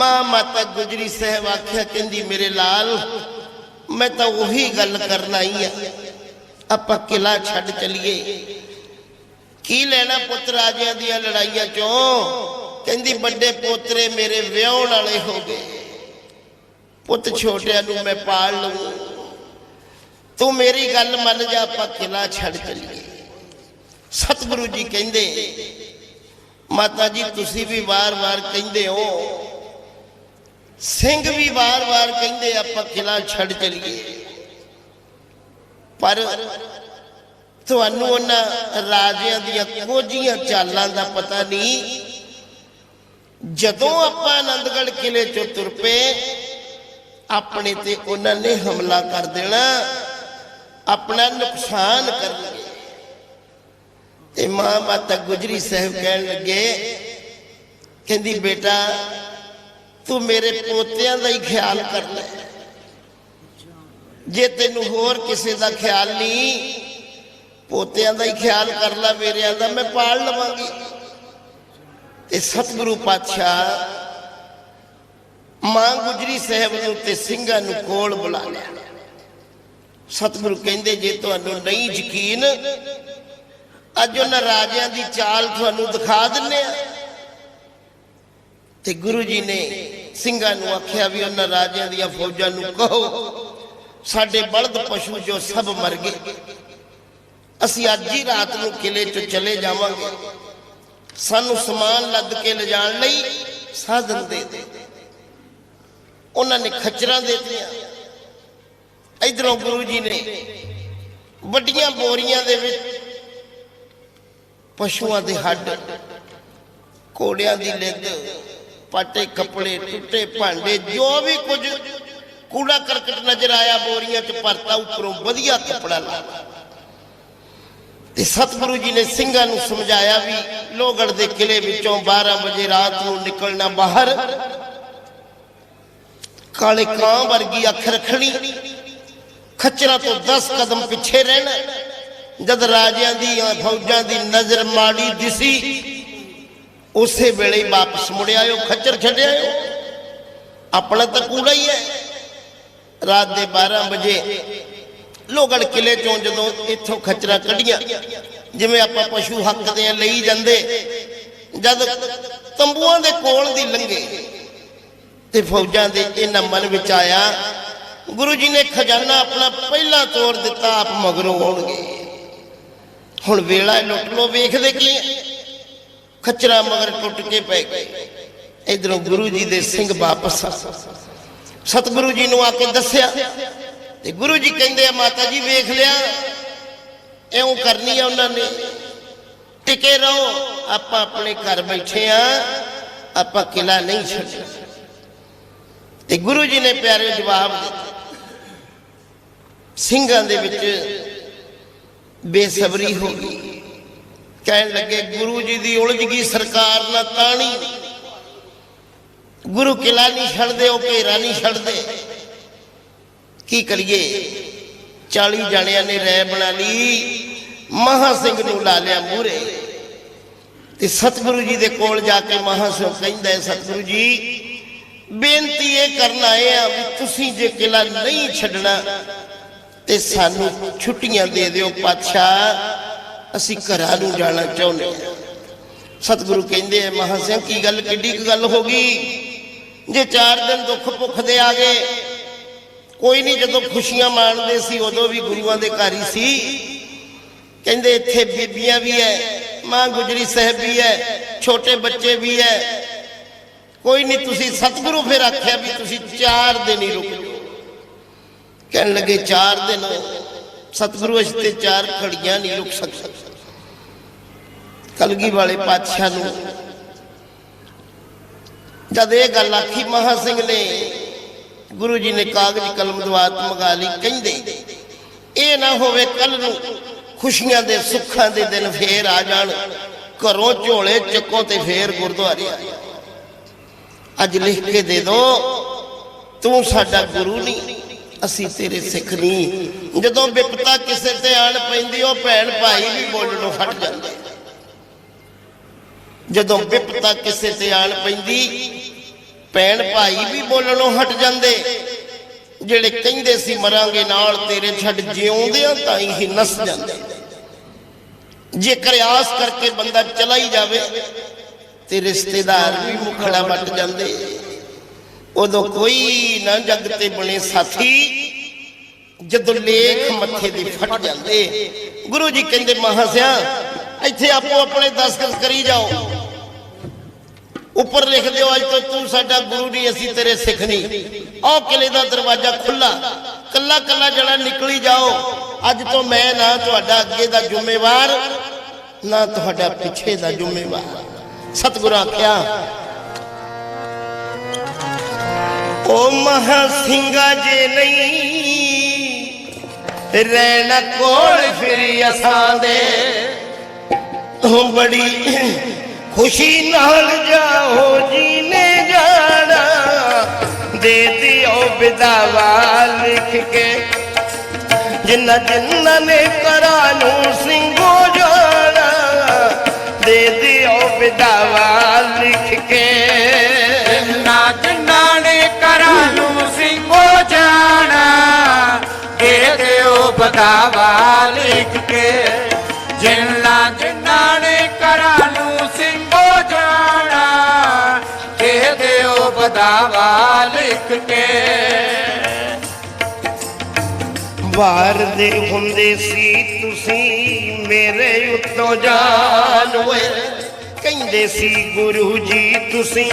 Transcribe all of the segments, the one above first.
ਮਾਂ ਮਾਤਾ ਗੁਜਰੀ ਸਾਹਿਬ ਆਖਿਆ, ਕਹਿੰਦੀ, ਮੇਰੇ ਲਾਲ, ਮੈਂ ਤਾਂ ਉਹੀ ਗੱਲ ਕਰਨ ਆਈ ਆ। ਆਪਾਂ ਕਿਲਾ ਛੱਡ ਚਲੀਏ। ਕੀ ਲੈਣਾ ਪੁੱਤ ਰਾਜਿਆਂ ਦੀਆਂ ਲੜਾਈਆਂ ਚੋਂ? ਕਹਿੰਦੀ, ਵੱਡੇ ਪੋਤਰੇ ਮੇਰੇ ਵਿਆਹਣ ਵਾਲੇ ਹੋ ਗਏ। ਪੁੱਤ ਛੋਟਿਆਂ ਨੂੰ ਮੈਂ ਪਾਲ ਲਊ। ਤੂੰ ਮੇਰੀ ਗੱਲ ਮੰਨ ਜਾ, ਆਪਾਂ ਕਿਲਾ ਛੱਡ ਚਲੀਏ। ਸਤਿਗੁਰੂ ਜੀ ਕਹਿੰਦੇ, ਮਾਤਾ ਜੀ, ਤੁਸੀਂ ਵੀ ਵਾਰ-ਵਾਰ ਕਹਿੰਦੇ ਹੋ ਸਿੰਘ ਵੀ ਵਾਰ-ਵਾਰ ਕਹਿੰਦੇ ਆਪਾਂ ਕਿਲਾ ਛੱਡ ਚਲੀਏ। ਪਰ ਤੁਹਾਨੂੰ ਉਹਨਾਂ ਰਾਜਿਆਂ ਦੀਆਂ ਕੋਝੀਆਂ ਚਾਲਾਂ ਦਾ ਪਤਾ ਨਹੀਂ। ਜਦੋਂ ਆਪਾਂ ਆਨੰਦਗੜ੍ਹ ਕਿਲੇ ਚੋਂ ਤੁਰ ਪਏ, ਆਪਣੇ ਤੇ ਉਹਨਾਂ ਨੇ ਹਮਲਾ ਕਰ ਦੇਣਾ, ਆਪਣਾ ਨੁਕਸਾਨ ਕਰਨਗੇ ਤੇ ਮਾਂ ਮਾਤਾ ਗੁਜਰੀ ਸਾਹਿਬ ਕਹਿਣ ਲੱਗੇ, ਕਹਿੰਦੀ, ਬੇਟਾ ਤੂੰ ਮੇਰੇ ਪੋਤਿਆਂ ਦਾ ਹੀ ਖਿਆਲ ਕਰ ਲੈ। ਜੇ ਤੈਨੂੰ ਹੋਰ ਕਿਸੇ ਦਾ ਖਿਆਲ ਨਹੀਂ, ਪੋਤਿਆਂ ਦਾ ਹੀ ਖਿਆਲ ਕਰ ਲੈ, ਮੇਰਿਆਂ ਦਾ ਮੈਂ ਪਾਲ ਲਵਾਂਗੀ। ਤੇ ਸਤਿਗੁਰੂ ਪਾਤਸ਼ਾਹ, ਮਾਂ ਗੁਜਰੀ ਸਾਹਿਬ ਨੂੰ ਤੇ ਸਿੰਘਾਂ ਨੂੰ ਕੋਲ ਬੁਲਾ ਲਿਆ। ਸਤਿਗੁਰੂ ਕਹਿੰਦੇ, ਜੇ ਤੁਹਾਨੂੰ ਨਹੀਂ ਯਕੀਨ, ਅੱਜ ਉਹਨਾਂ ਰਾਜਿਆਂ ਦੀ ਚਾਲ ਤੁਹਾਨੂੰ ਦਿਖਾ ਦਿੰਨੇ ਆ ਤੇ ਗੁਰੂ ਜੀ ਨੇ ਸਿੰਘਾਂ ਨੂੰ ਆਖਿਆ ਵੀ ਉਹਨਾਂ ਰਾਜਿਆਂ ਦੀਆਂ ਫੌਜਾਂ ਨੂੰ ਕਹੋ, ਸਾਡੇ ਬਲਦ ਪਸ਼ੂ ਜੋ ਸਭ ਮਰ ਗਏ। ਅਸੀਂ ਅੱਜ ਹੀ ਰਾਤ ਨੂੰ ਕਿਲੇ 'ਚ ਚਲੇ ਜਾਵਾਂਗੇ। ਸਾਨੂੰ ਸਮਾਨ ਲੱਦ ਕੇ ਲਿਜਾਣ ਲਈ ਸਾਧਨ ਦੇ ਦੇ। ਉਹਨਾਂ ਨੇ ਖੱਚਰਾਂ ਦੇ ਦਿੱਤੀਆਂ। ਇਧਰੋਂ ਗੁਰੂ ਜੀ ਨੇ ਵੱਡੀਆਂ ਬੋਰੀਆਂ ਦੇ ਵਿੱਚ ਪਸ਼ੂਆਂ ਦੇ ਹੱਡ, ਘੋੜਿਆਂ ਦੀ ਲਿੱਦ ਪਾਟੇ ਕੱਪੜੇ ਟੁੱਟੇ ਭਾਂਡੇ, ਜੋ ਵੀ ਕੁਝ ਕੂੜਾ ਕਰਕਟ ਨਜ਼ਰ ਆਇਆ ਬੋਰੀਆਂ 'ਚ ਭਰਤਾ, ਉੱਪਰੋਂ ਵਧੀਆ ਕੱਪੜਾ ਲਾ ਤੇ ਸਤਿਗੁਰੂ ਜੀ ਨੇ ਸਿੰਘਾਂ ਨੂੰ ਸਮਝਾਇਆ ਵੀ ਲੋਹਗੜ ਦੇ ਕਿਲੇ ਵਿੱਚੋਂ 12 ਵਜੇ ਰਾਤ ਨੂੰ ਨਿਕਲਣਾ ਬਾਹਰ। ਕਾਲੇ ਕਾਂ ਵਰਗੀ ਅੱਖ ਰੱਖਣੀ, ਖੱਚਰਾਂ ਤੋਂ 10 ਕਦਮ ਪਿੱਛੇ ਰਹਿਣਾ, ਜਦ ਰਾਜਿਆਂ ਦੀ ਫੌਜਾਂ ਦੀ ਨਜ਼ਰ ਮਾੜੀ ਦਿਸੀ ਉਸੇ ਵੇਲੇ ਹੀ ਵਾਪਸ ਮੁੜ ਆਇਓ ਖੱਚਰ ਛੱਡਿਆ ਆਪਣਾ ਤਾਂ ਕੂੜਾ ਹੀ ਹੈ। ਰਾਤ ਦੇ 12 ਵਜੇ ਲੋਗੜ ਕਿਲੇ ਚੋਂ ਜਦੋਂ ਇੱਥੋਂ ਖੱਚਰਾਂ ਕੱਢੀਆਂ, ਜਿਵੇਂ ਆਪਾਂ ਪਸ਼ੂ ਹੱਕਦੇ ਆ, ਲਈ ਜਾਂਦੇ। ਜਦ ਤੰਬੂਆਂ ਦੇ ਕੋਲ ਦੀ ਲੰਘੇ ਤੇ ਫੌਜਾਂ ਦੇ ਇਹਨਾਂ ਮਨ ਵਿੱਚ ਆਇਆ, ਗੁਰੂ ਜੀ ਨੇ ਖਜ਼ਾਨਾ ਆਪਣਾ ਪਹਿਲਾਂ ਤੋੜ ਦਿੱਤਾ, ਆਪ ਮਗਰੋਂ ਆਉਣਗੇ। ਹੁਣ ਵੇਲਾ ਲੁੱਟ ਲੋ, ਵੇਖਦੇ ਕੀ ਖੱਚਰਾ ਮਗਰ ਟੁੱਟ ਕੇ ਪੈ ਗਏ। ਇਧਰੋਂ ਗੁਰੂ ਜੀ ਦੇ ਸਿੰਘ ਵਾਪਸ ਸਤਿਗੁਰੂ ਜੀ ਨੂੰ ਆ ਕੇ ਦੱਸਿਆ, ਤੇ ਗੁਰੂ ਜੀ ਕਹਿੰਦੇ ਆ, ਮਾਤਾ ਜੀ ਵੇਖ ਲਿਆ, ਇਉਂ ਕਰਨੀ ਆ ਉਹਨਾਂ ਨੇ। ਟਿਕੇ ਰਹੋ, ਆਪਾਂ ਆਪਣੇ ਘਰ ਬੈਠੇ ਆ, ਆਪਾਂ ਕਿਲਾ ਨਹੀਂ ਛੱਡਿਆ ਤੇ ਗੁਰੂ ਜੀ ਨੇ ਪਿਆਰੇ ਜਵਾਬ ਦਿੱਤਾ। ਸਿੰਘਾਂ ਦੇ ਵਿੱਚ ਬੇਸਬਰੀ ਹੋ ਗਈ। ਕਹਿਣ ਲੱਗੇ, ਗੁਰੂ ਜੀ ਦੀ ਉਲਝ ਗਈ ਸਰਕਾਰ ਨਾ ਤਾਣੀ। ਗੁਰੂ ਕਿਲਾ ਨਹੀਂ ਛੱਡਦੇ, ਉਹ ਘੇਰਾ ਨਹੀਂ ਛੱਡਦੇ। ਕੀ ਕਰੀਏ? 40 ਜਣਿਆਂ ਨੇ ਰਹਿ ਬਣਾ ਲਈ। ਮਹਾ ਸਿੰਘ ਨੂੰ ਲਾ ਲਿਆ ਮੂਰੇ ਤੇ ਸਤਿਗੁਰੂ ਜੀ ਦੇ ਕੋਲ ਜਾ ਕੇ ਮਹਾ ਸਿੰਘ ਕਹਿੰਦਾ, ਸਤਿਗੁਰੂ ਜੀ, ਬੇਨਤੀ ਇਹ ਕਰਨ ਆਏ ਆ ਵੀ ਤੁਸੀਂ ਜੇ ਕਿਲਾ ਨਹੀਂ ਛੱਡਣਾ, ਤੇ ਸਾਨੂੰ ਛੁੱਟੀਆਂ ਦੇ ਦਿਓ ਪਾਤਸ਼ਾਹ। ਅਸੀਂ ਘਰਾਂ ਨੂੰ ਜਾਣਾ ਚਾਹੁੰਦੇ ਹਾਂ। ਸਤਿਗੁਰੂ ਕਹਿੰਦੇ ਆ, ਮਹਾ ਸਿੰਘ ਕੀ ਗੱਲ, ਕਿੱਡੀ ਕੁ ਗੱਲ ਹੋ ਗਈ? ਜੇ 4 ਦਿਨ ਦੁੱਖ ਭੁੱਖ ਦੇ ਆ ਗਏ, ਕੋਈ ਨਹੀਂ ਜਦੋਂ ਖੁਸ਼ੀਆਂ ਮਾਣਦੇ ਸੀ, ਉਦੋਂ ਵੀ ਗੁਰੂਆਂ ਦੇ ਘਰ ਹੀ ਸੀ। ਕਹਿੰਦੇ ਇੱਥੇ ਬੀਬੀਆਂ ਵੀ ਐ, ਮਾਂ ਗੁਜਰੀ ਸਾਹਿਬ ਵੀ ਐ, ਛੋਟੇ ਬੱਚੇ ਵੀ ਐ। ਕੋਈ ਨਹੀਂ, ਤੁਸੀਂ ਸਤਿਗੁਰੂ ਫਿਰ ਆਖਿਆ ਵੀ ਤੁਸੀਂ 4 ਦਿਨ ਹੀ ਰੁਕ ਜਾਓ। ਕਹਿਣ ਲੱਗੇ 4 ਦਿਨ? ਸਤਿਗੁਰੂ ਅਸੀਂ ਤੇ 4 ਖੜੀਆਂ ਨਹੀਂ ਰੁਕ ਸਕਦੇ। ਕਲਗੀ ਵਾਲੇ ਪਾਤਸ਼ਾਹ ਨੂੰ। ਜਦ ਇਹ ਗੱਲ ਆਖੀ, ਮਹਾ ਸਿੰਘ ਨੇ ਗੁਰੂ ਜੀ ਨੇ ਕਾਗਜ਼ ਕਲਮ ਦਵਾਤ ਮੰਗਾ ਲਈ, ਕਹਿੰਦੇ, ਇਹ ਨਾ ਹੋਵੇ ਕੱਲ ਨੂੰ ਖੁਸ਼ੀਆਂ ਦੇ, ਸੁੱਖਾਂ ਦੇ ਦਿਨ ਫੇਰ ਆ ਜਾਣ, ਘਰੋਂ ਝੋਲੇ ਚੱਕੋ ਤੇ ਫੇਰ ਗੁਰਦੁਆਰੇ ਆ ਜਾਓ। ਅੱਜ ਲਿਖ ਕੇ ਦੇ ਦੋ, ਤੂੰ ਸਾਡਾ ਗੁਰੂ ਨਹੀਂ, ਅਸੀਂ ਤੇਰੇ ਸਿੱਖ ਨਹੀਂ। ਜਦੋਂ ਵਿਪਤਾ ਕਿਸੇ ਤੇ ਆਣ ਪੈਂਦੀ, ਉਹ ਭੈਣ ਭਾਈ ਵੀ ਬੋਲਣੋਂ ਹਟ ਜਾਂਦੇ। ਜਦੋਂ ਵਿਪਤਾ ਕਿਸੇ ਤੇ ਆਣ ਪੈਂਦੀ, ਭੈਣ ਭਾਈ ਵੀ ਬੋਲਣੋਂ ਹਟ ਜਾਂਦੇ। ਜਿਹੜੇ ਕਹਿੰਦੇ ਸੀ, ਮਰਾਂਗੇ ਨਾਲ, ਤੇਰੇ ਛੱਡ ਜਿਉਂਦਿਆਂ ਤਾਂ ਹੀ ਨਸ ਜਾਂਦੇ ਜੇ ਕਿਆਸ ਕਰਕੇ ਬੰਦਾ ਚਲਾ ਹੀ ਜਾਵੇ, ਤੇ ਰਿਸ਼ਤੇਦਾਰ ਵੀ ਮੁਖੜਾ ਵੱਟ ਜਾਂਦੇ। ਉਦੋਂ ਕੋਈ ਨਾ ਜਗ ਤੇ ਬਣੇ ਸਾਥੀ, ਜਦੋਂ ਲੇਖ ਮੱਥੇ ਦੀ ਫਟ ਜਾਂਦੇ। ਗੁਰੂ ਜੀ ਕਹਿੰਦੇ ਮਹਾਸਿਆ ਇੱਥੇ ਆਪੋ ਆਪਣੇ ਦਸਖਤ ਕਰੀ ਜਾਓ। ਉੱਪਰ ਲਿਖ ਦਿਓ, ਅੱਜ ਤੋਂ ਤੂੰ ਸਾਡਾ ਗੁਰੂ ਨਹੀਂ, ਅਸੀਂ ਤੇਰੇ ਸਿੱਖ ਨਹੀਂ। ਆਹ ਕਿਲੇ ਦਾ ਦਰਵਾਜ਼ਾ ਖੁੱਲਾ ਕੱਲਾ ਕੱਲਾ ਜਣਾ ਨਿਕਲੀ ਜਾਓ। ਅੱਜ ਤੋਂ ਮੈਂ ਨਾ ਤੁਹਾਡਾ ਅੱਗੇ ਦਾ ਜ਼ਿੰਮੇਵਾਰ, ਨਾ ਤੁਹਾਡਾ ਪਿੱਛੇ ਦਾ ਜ਼ਿੰਮੇਵਾਰ। ਸਤਿਗੁਰੂ ਆਖਿਆ, ਓ ਮਹਾ ਸਿੰਘਾ ਜੇ ਨਹੀਂ, ਰਹਿਣਾ ਕੋਲ ਫਿਰ ਅਸਾਂ ਦੇ। ਤੂੰ ਬੜੀ ਖੁਸ਼ੀ ਨਾਲ ਜਾਓ ਜੀ ਨੇ ਜਾਣਾ। ਦੇ ਦਿਓ ਵਿਦਾਵਾ ਲਿਖ ਕੇ। ਜਿੰਨਾ ਜਿੰਨਾ ਨੇ ਕਰਾਂ ਨੂੰ ਸਿੰਘੋ ਜਾਣਾ। ਦੇ ਦਿਓ ਵਿਦਾਵਾ ਲਿਖ ਕੇ। ਜਿੰਨਾ ਜਿੰਨਾ ਨੇ ਕਰਾਂ ਨੂੰ ਸਿੰਘੋ ਜਾਣਾ। ਦੇ ਦਿਓ ਬਦਾਵਾ ਲਿਖ ਕੇ। ਜਿੰਨਾ ਜਿੰਨਾ ਨੇ ਦਿਓ ਲਿਖ ਕੇ। ਵਾਰ ਹੁੰਦੇ ਸੀ ਤੁਸੀਂ ਮੇਰੇ ਉੱਤੋਂ ਜਾਨ ਓਏ। ਕਹਿੰਦੇ ਸੀ ਗੁਰੂ ਜੀ ਤੁਸੀਂ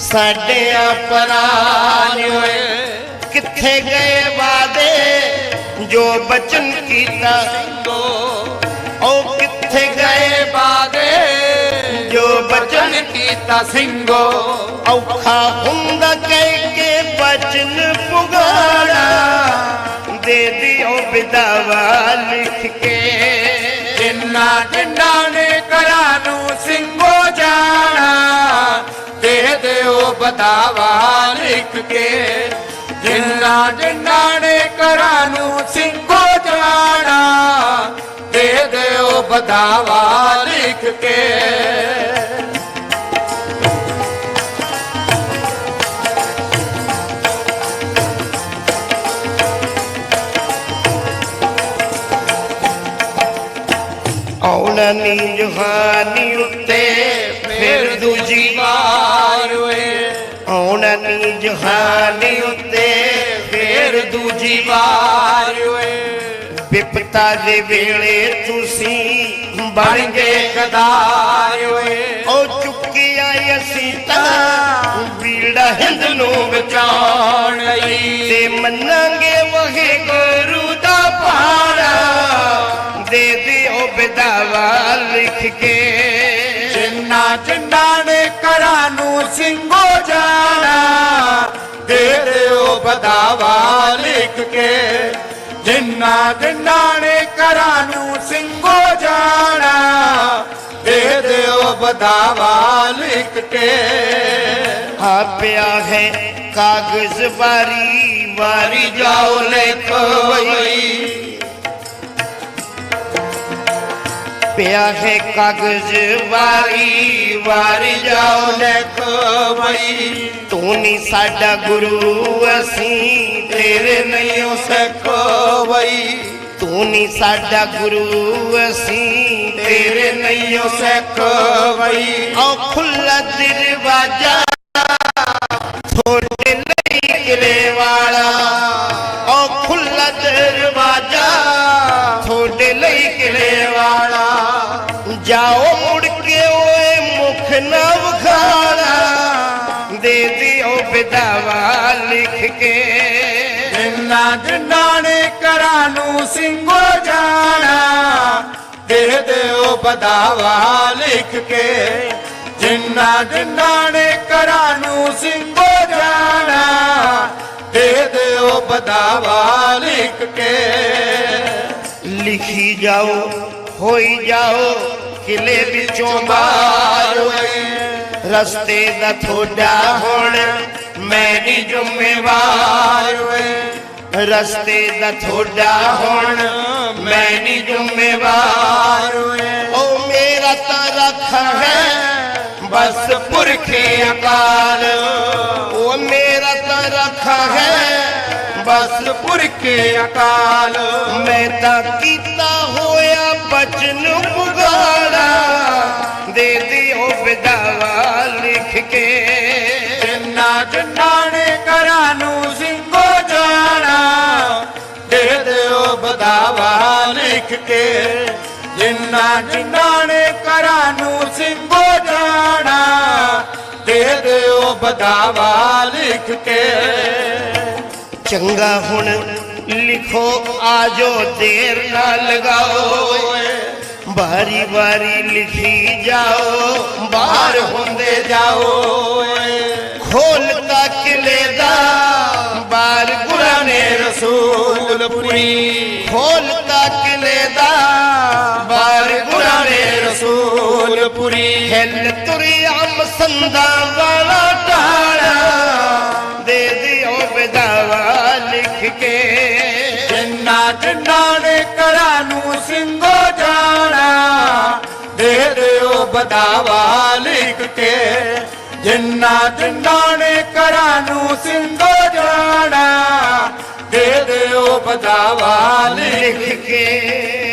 ਸਾਡੇ ਪਰਾਨ ਓਏ। ਕਿੱਥੇ ਗਏ ਵਾਦੇ ਜੋ ਬਚਨ ਕੀਤਾ ਉਹ ਕਿੱਥੇ ਗਏ ਵਾਦੇ ਜੋ ਬਚਨ ਬਚਨ ਕੀਤਾ ਸਿੰਘੋ, ਔਖਾ ਹੁੰਦਾ ਕਹਿ ਕੇ ਬਚਨ ਪੁਗਾੜਾ। ਦੇ ਦਿਓ ਵਿਦਾਵਾ ਲਿਖ ਕੇ। ਜਿੰਨਾ ਜਿੰਨਾ ਨੇ ਕਰਾਂ ਨੂੰ ਸਿੰਘੋ ਜਾਣਾ, ਦੇ ਦਿਓ ਬਦਾਵਾ ਲਿਖ ਕੇ। ਜਿੰਨਾ ਜਿੰਨਾ ਨੇ ਕਰਾਂ ਨੂੰ ਸਿੰਘੋ ਜਾਣਾ, ਦੇ ਦਿਓ ਬਦਾਵਾ ਲਿਖ ਕੇ। ਆਉਣਾ ਜਹਾਨੀ ਉੱਤੇ ਫਿਰ ਦੂਜੀ ਵਾਰ ਓਏ। ਆਉਣਾ ਨੀ ਜਹਾਨੀ ਉੱਤੇ ਫਿਰ ਦੂਜੀ ਵਾਰ ਵਾਰ ਓਏ। ਵਿਪਤਾ ਦੇ ਵੇਲੇ ਤੁਸੀਂ ਬਣ ਗਏ ਗਦਾਰ ਓਏ। ਉਹ ਆਈ ਅਸੀਂ ਤਾਂ ਬੀੜਾ ਹਿੰਦ ਨੂੰ ਬਚਾਉਣ ਲਈ। ਤੇ ਮੰਨਾਂਗੇ ਵਹੇ ਵਿਦਾਵਾ ਲਿਖ ਕੇ। ਜਿੰਨਾ ਜਿੰਨਾ ਨੇ ਕਰਾਂ ਨੂੰ ਸਿੰਘੋ ਜਾਣਾ ਦੇ ਦਿਓ ਬਦਾਵਾ ਲਿਖ ਕੇ। ਜਿੰਨਾ ਜਿੰਨਾ ਨੇ ਕਰਾਂ ਨੂੰ ਸਿੰਘੋ ਜਾਣਾ ਦੇ ਦਿਓ ਬਦਾਵਾ ਲਿਖ ਕੇ। ਆ ਪਿਆ ਹੈ ਕਾਗਜ਼ ਵਾਰੀ ਵਾਰੀ ਜਾਓ ਲਿਖਵਈ ਪਿਆ ਹੈ ਕਾਗਜ਼ ਵਾਰੀ ਵਾਰੀ ਜਾਓ ਲਿਖਵਈ ਤੂੰ ਨਹੀਂ ਸਾਡਾ ਗੁਰੂ, ਅਸੀਂ ਤੇਰੇ ਨਹੀਂ ਹੋ ਸਕੋ ਵਈ ਤੂੰ ਨਹੀਂ ਸਾਡਾ ਗੁਰੂ, ਅਸੀਂ ਤੇਰੇ ਨਹੀਂ ਹੋ ਸਕੋ ਵਈ ਆਓ ਖੁੱਲਾ ਦਰਵਾਜ਼ਾ ਲਿਖ ਕੇ ਜਿੰਨਾ ਜਿੰਨਾ ਨੇ ਕਰਾਂ ਨੂੰ ਸਿੰਘੋ ਜਾਣਾ ਦੇ ਦਿਓ ਬਦਾਵਾ ਲਿਖ ਕੇ। ਜਿੰਨਾ ਜਿੰਨਾ ਨੇ ਕਰਾਂ ਨੂੰ ਸਿੰਘੋ ਜਾਣਾ ਦੇ ਦਿਓ ਬਦਾਵਾ ਲਿਖ ਕੇ। ਲਿਖੀ ਜਾਓ ਹੋਈ ਜਾਓ ਕਿਲੇ ਵਿੱਚੋਂ ਬਾਹਰ ਰਸਤੇ ਦਾ ਥੋੜਾ ਹੁਣ ਮੈਂ ਨਹੀਂ ਜ਼ਿੰਮੇਵਾਰ ਓਏ। ਰਸਤੇ ਦਾ ਥੋੜਾ ਹੁਣ ਮੈਂ ਨਹੀਂ ਜ਼ਿੰਮੇਵਾਰ ਓਏ। ਓ ਮੇਰਾ ਤਾਂ ਰੱਖ ਹੈ ਬਸ ਪੁਰਖੇ ਅਕਾਲ। ਉਹ ਮੇਰਾ ਤਾਂ ਰੱਖ ਹੈ ਬਸ ਪੁਰਖੇ ਅਕਾਲ। ਮੈਂ ਤਾਂ ਕੀਤਾ ਹੋਇਆ ਬਚਨ ਪੁਗਾੜਾ ਦੇ ਦਿਓ ਵਿਦਾਵਾ ਲਿਖ ਦਿਓ ਬਦਾਵਾ ਲਿਖ ਕੇ। ਜਿੰਨਾ ਜਿੰਨਾ ਨੇ ਘਰਾਂ ਨੂੰ ਸਿੰਘੋ ਜਾਣਾ ਦੇ ਦਿਓ ਬਦਾਵਾ ਲਿਖ ਕੇ। ਚੰਗਾ ਹੁਣ ਲਿਖੋ ਆਜੋ ਦੇਰ ਨਾ ਲਗਾਓ। ਬਾਰੀ ਬਾਰੀ ਲਿਖੀ ਜਾਓ ਬਾਹਰ ਹੁੰਦੇ ਜਾਓ। ਖੋਲਤਾ ਕਿਲੇ ਪੁਰੀ ਖੋਲਤਾ ਕਿਲੇ ਦਾ ਬਾਰ ਗੁਰਾਂ ਰਸੂਲ ਪੁਰੀ ਹਿੱਲ ਤੁਰਿਆ ਮਸੰਦਾ ਵਾਲਾ ਟਾਣਾ ਦੇ ਦਿਓ ਬਦਾਵਾ ਲਿਖ ਕੇ। ਜਿੰਨਾ ਜਿੰਨਾ ਨੇ ਘਰਾਂ ਨੂੰ ਸਿੰਘੋ ਜਾਣਾ, ਦੇ ਦਿਓ ਬਦਾਵਾ ਲਿਖ ਕੇ। ਜਿੰਨਾ ਜਿੰਨਾ ਨੇ ਘਰਾਂ ਨੂੰ ਸਿੰਘੋ ਜਾਣਾ ਦੇ